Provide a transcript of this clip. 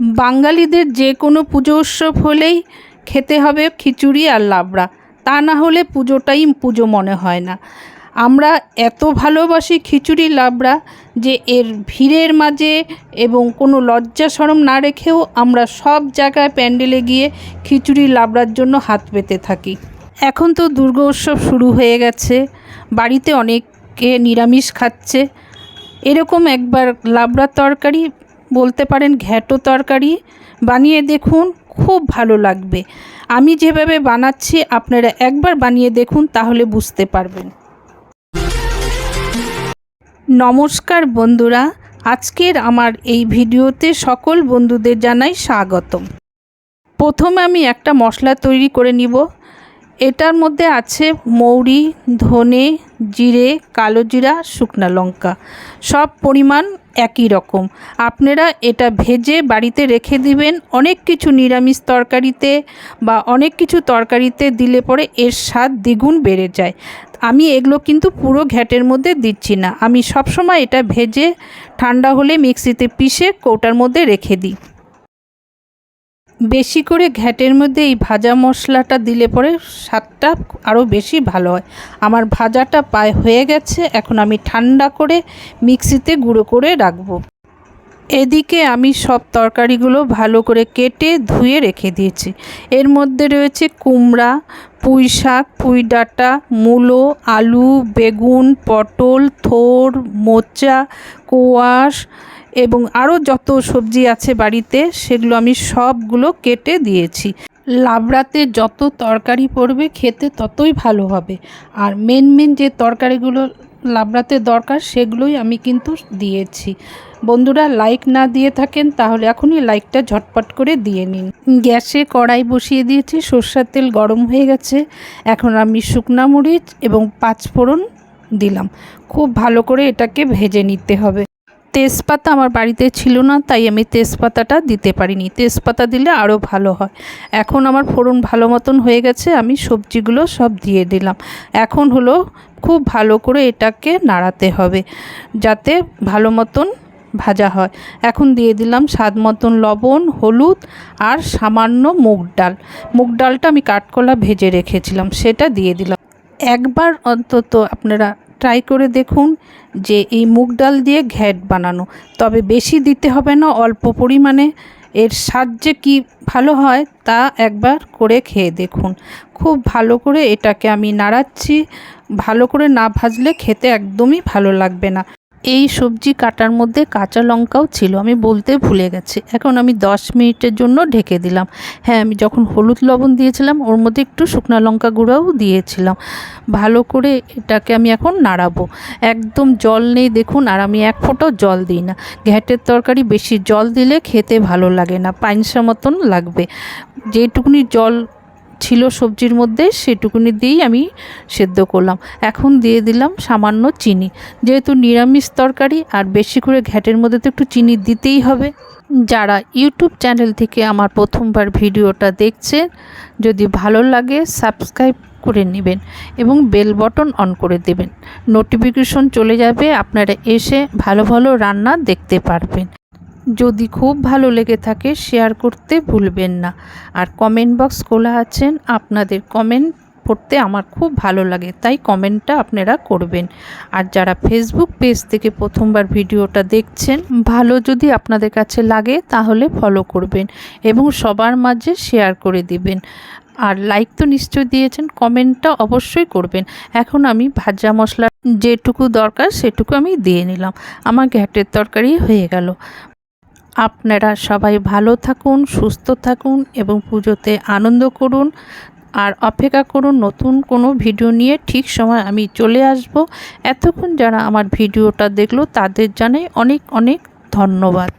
বাঙালিদের যে কোনো পুজো উৎসব হলেই খেতে হবে খিচুড়ি আর লাবড়া। তা না হলে পুজোটাই পুজো মনে হয় না। আমরা এত ভালোবাসি খিচুড়ি, লাবড়া যে এর ভিড়ের মাঝে এবং কোনো লজ্জা সরম না রেখেও আমরা সব জায়গায় প্যান্ডেলে গিয়ে খিচুড়ি, লাবড়ার জন্য হাত পেতে থাকি। এখন তো দুর্গা উৎসব শুরু হয়ে গেছে। বাড়িতে অনেকে নিরামিষ খাচ্ছে। এরকম একবার লাবড়ার তরকারি বলতে পারেন ঘ্যাটো তরকারি, বানিয়ে দেখুন, খুব ভালো লাগবে। আমি যেভাবে বানাচ্ছি, আপনারা একবার বানিয়ে দেখুন, তাহলে বুঝতে পারবেন। নমস্কার বন্ধুরা, আজকের আমার এই ভিডিওতে সকল বন্ধুদের জানাই স্বাগতম। প্রথমে আমি একটা মশলা তৈরি করে নিব। এটার মধ্যে আছে মৌরি, ধনে, জিরে, কালো জিরা, শুকনা লঙ্কা। সব পরিমাণ একই রকম। আপনারা এটা ভেজে বাড়িতে রেখে দিবেন। অনেক কিছু নিরামিষ তরকারিতে বা অনেক কিছু তরকারিতে দিলে পরে এর স্বাদ দ্বিগুণ বেড়ে যায়। আমি এগুলো কিন্তু পুরো ঘ্যাটের মধ্যে দিচ্ছি না। আমি সবসময় এটা ভেজে ঠান্ডা হলে মিক্সিতে পিষে কৌটার মধ্যে রেখে দিই। বেশি করে ঘ্যাটের মধ্যে এই ভাজা মশলাটা দিলে পরে স্বাদটা আরও বেশি ভালো হয়। আমার ভাজাটা পায় হয়ে গেছে, এখন আমি ঠান্ডা করে মিক্সিতে গুঁড়ো করে রাখব। এদিকে আমি সব তরকারিগুলো ভালো করে কেটে ধুয়ে রেখে দিয়েছি। এর মধ্যে রয়েছে কুমড়া, পুঁই শাক, পুঁই ডাঁটা, মূলো, আলু, বেগুন, পটল, থোর, মোচা, কোয়াশ এবং আরও যত সবজি আছে বাড়িতে সেগুলো আমি সবগুলো কেটে দিয়েছি। লাবড়াতে যত তরকারি পড়বে খেতে ততই ভালো হবে। আর মেন মেন যে তরকারিগুলো লাবড়াতে দরকার, সেগুলোই আমি কিন্তু দিয়েছি। বন্ধুরা লাইক না দিয়ে থাকেন, তাহলে এখনই লাইকটা ঝটপট করে দিয়ে নিন। গ্যাসে কড়াই বসিয়ে দিয়েছি, সর্ষার তেল গরম হয়ে গেছে। এখন আমি শুকনা মরিচ এবং পাঁচফোড়ন দিলাম। খুব ভালো করে এটাকে ভেজে নিতে হবে। তেজপাতা আমার বাড়িতে ছিল না, তাই আমি তেজপাতাটা দিতে পারিনি। তেজপাতা দিলে আরও ভালো হয়। এখন আমার ফোড়ন ভালো মতন হয়ে গেছে, আমি সবজিগুলো সব দিয়ে দিলাম। এখন হলো খুব ভালো করে এটাকে নাড়াতে হবে, যাতে ভালো মতন ভাজা হয়। এখন দিয়ে দিলাম স্বাদ মতন লবণ, হলুদ আর সামান্য মুগ ডাল। মুগ ডালটা আমি কাঠকলা ভেজে রেখেছিলাম, সেটা দিয়ে দিলাম। একবার অন্তত আপনারা ট্রাই করে দেখুন যে এই মুগ ডাল দিয়ে ঘ্যাট বানানো। তবে বেশি দিতে হবে না, অল্প পরিমাণে। এর স্বাদ যে কী ভালো হয় তা একবার করে খেয়ে দেখুন। খুব ভালো করে এটাকে আমি নাড়াচ্ছি। ভালো করে না ভাজলে খেতে একদমই ভালো লাগবে না। এই সবজি কাটার মধ্যে কাঁচা লঙ্কাও ছিল, আমি বলতে ভুলে গেছি। এখন আমি দশ মিনিটের জন্য ঢেকে দিলাম। হ্যাঁ আমি যখন হলুদ লবণ দিয়েছিলাম, ওর মধ্যে একটু শুকনো লঙ্কা গুঁড়াও দিয়েছিলাম। ভালো করে এটাকে আমি এখন নাড়াবো। একদম জল নেই, দেখুন, আর আমি এক ফোঁটাও জল দিই না। ঘ্যাটের তরকারি বেশি জল দিলে খেতে ভালো লাগে না পাইনসা মতন লাগবে। যেটুকুনি জল ছিল সবজির মধ্যে সেটুকুনি দিয়েই আমি সেদ্ধ করলাম। এখন দিয়ে দিলাম সামান্য চিনি। যেহেতু নিরামিষ তরকারি আর বেশি করে ঘ্যাটের মধ্যে তো একটু চিনি দিতেই হবে। যারা ইউটিউব চ্যানেল থেকে আমার প্রথমবার ভিডিওটা দেখছেন, যদি ভালো লাগে সাবস্ক্রাইব করে নেবেন এবং বেল বটন অন করে দেবেন। নোটিফিকেশন চলে যাবে, আপনারা এসে ভালো ভালো রান্না দেখতে পারবেন। যদি খুব ভালো লেগে থাকে শেয়ার করতে ভুলবেন না। আর কমেন্ট বক্স খোলা আছেন, আপনাদের কমেন্ট পড়তে আমার খুব ভালো লাগে, তাই কমেন্টটা আপনারা করবেন। আর যারা ফেসবুক পেজ থেকে প্রথমবার ভিডিওটা দেখছেন, ভালো যদি আপনাদের কাছে লাগে তাহলে ফলো করবেন এবং সবার মাঝে শেয়ার করে দিবেন। আর লাইক তো নিশ্চয়ই দিয়েছেন কমেন্টটা অবশ্যই করবেন। এখন আমি ভাজা মশলা যেটুকু দরকার সেটুকু আমি দিয়ে নিলাম। আমার ঘ্যাটের তরকারি হয়ে গেল। আপনারা সবাই ভালো থাকুন, সুস্থ থাকুন এবং পুজোতে আনন্দ করুন। আর অপেক্ষা করুন, নতুন কোনো ভিডিও নিয়ে ঠিক সময় আমি চলে আসব। এতক্ষণ যারা আমার ভিডিওটা দেখল তাদের জানাই অনেক অনেক ধন্যবাদ।